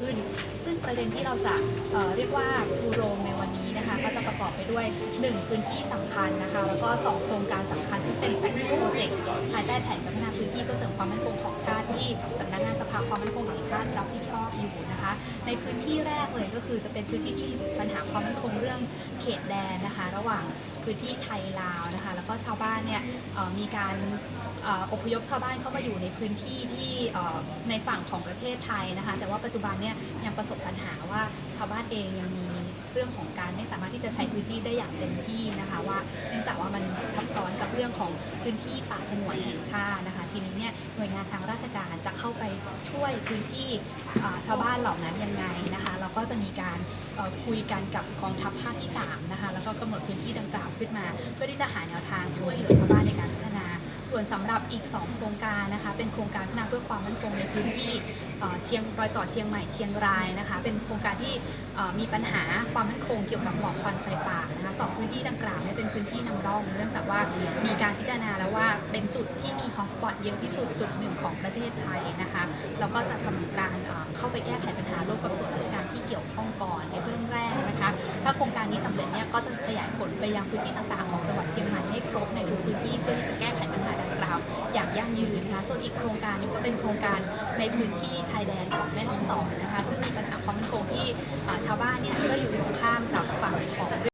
ขึ้น ซึ่งประเด็นที่เราจะเเรียกว่าชูโรงในวันนี้นะคะ ก็จะประกอบไปด้วย 1 พื้นที่สำคัญนะคะ แล้วก็ 2 โครงการสำคัญซึ่งเป็นแฟกซ์โปรเจกต์ภายใต้แผนพัฒนาพื้นที่เพื่อเสริมความมั่นคงของชาติที่สำนักงานสภาความมั่นคงแห่งชาติรับผิดชอบอยู่นะคะ ในพื้นที่แรกเลยก็คือจะเป็นพื้นที่ที่ปัญหาความมั่นคงเรื่องเขตแดนนะคะ ระหว่าง พื้นที่ไทยลาวนะคะ แล้วก็ชาวบ้านเนี่ยมีการอพยพชาวบ้านเข้ามาอยู่ในพื้นที่ที่ในฝั่งของประเทศไทยนะคะ แต่ว่าปัจจุบันเนี่ยยังประสบปัญหาว่าชาวบ้านเองยังมีเรื่องของการไม่สามารถที่จะใช้พื้นที่ได้อย่างเต็มที่นะคะว่าเนื่องจากว่ามันทับซ้อนกับเรื่องของพื้นที่ป่าสงวนแห่งชาตินะคะ ทีนี้เนี่ยหน่วยงานทางราชการจะเข้าไปช่วยพื้นที่ชาวบ้านเหล่านั้นยังไงนะคะ เราก็จะมีการคุยกันกับกองทัพภาคที่3นะคะแล้วก็กำหนดพื้นที่ดังกล่าว ขึ้นมา เพื่อที่จะหาแนวทางช่วยเหลือชาวบ้านในการพัฒนา ส่วนสำหรับอีก 2 โครงการนะคะ เป็นโครงการพัฒนาเพื่อความมั่นคงในพื้นที่เชียงรอยต่อเชียงใหม่เชียงรายนะคะ เป็นโครงการที่มีปัญหาความมั่นคงเกี่ยวกับหมอกควันไฟป่านะคะสองพื้นที่ดังกล่าวเนี่ยเป็นพื้นที่นำร่องเนื่องจากว่ามีการพิจารณาแล้วว่าเป็นจุดที่มีฮอสปอตเยอะที่สุดจุดหนึ่งของประเทศไทยนะคะแล้วก็จะทำการเอ่อเข้าไปแก้ไขปัญหาร่วมกับส่วนราชการที่เกี่ยวข้องก่อนในเบื้องแรกนะคะ ถ้าโครงการนี้สำ ก็จะขยายผลไปยังพื้นที่ต่างๆ ของจังหวัดเชียงใหม่ให้ครบในทุกพื้นที่เพื่อที่จะแก้ไขปัญหาดังกล่าวอย่างยั่งยืนนะคะส่วนอีกโครงการนี้ก็เป็นโครงการในพื้นที่ชายแดนของแม่